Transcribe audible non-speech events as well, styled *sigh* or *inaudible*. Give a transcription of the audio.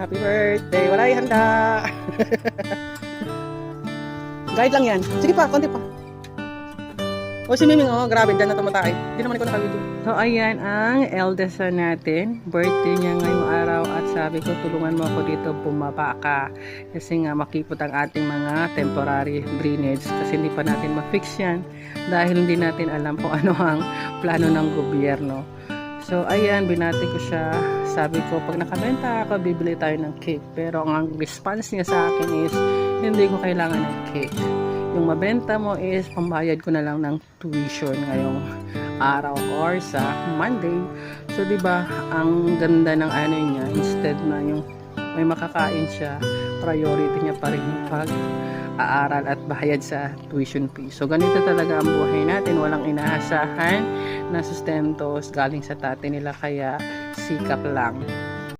Happy birthday. Wala yung handa. *laughs* Guide lang yan. Sige pa, konti pa. O si Miming, oh, grabe, dyan na tumatay. Hindi naman ko nakabidyo. So, ayan ang eldest natin. Birthday niya ngayong araw at sabi ko, tulungan mo ako dito, bumaba ka. Kasi nga, makipot ang ating mga temporary drainage kasi hindi pa natin ma-fix yan dahil hindi natin alam kung ano ang plano ng gobyerno. So, ayan, binati ko siya. Sabi ko, pag nakabenta ako, bibili tayo ng cake. Pero ang response niya sa akin is, hindi ko kailangan ng cake. Yung mabenta mo is, pambayad ko na lang ng tuition ngayong araw or sa Monday. So, di ba ang ganda ng ano niya, instead na yung may makakain siya, priority niya pa rin yung pag-aaral at bayad sa tuition fee. So, ganito talaga ang buhay natin. Walang inaasahan na sustento galing sa tate nila kaya sikap lang.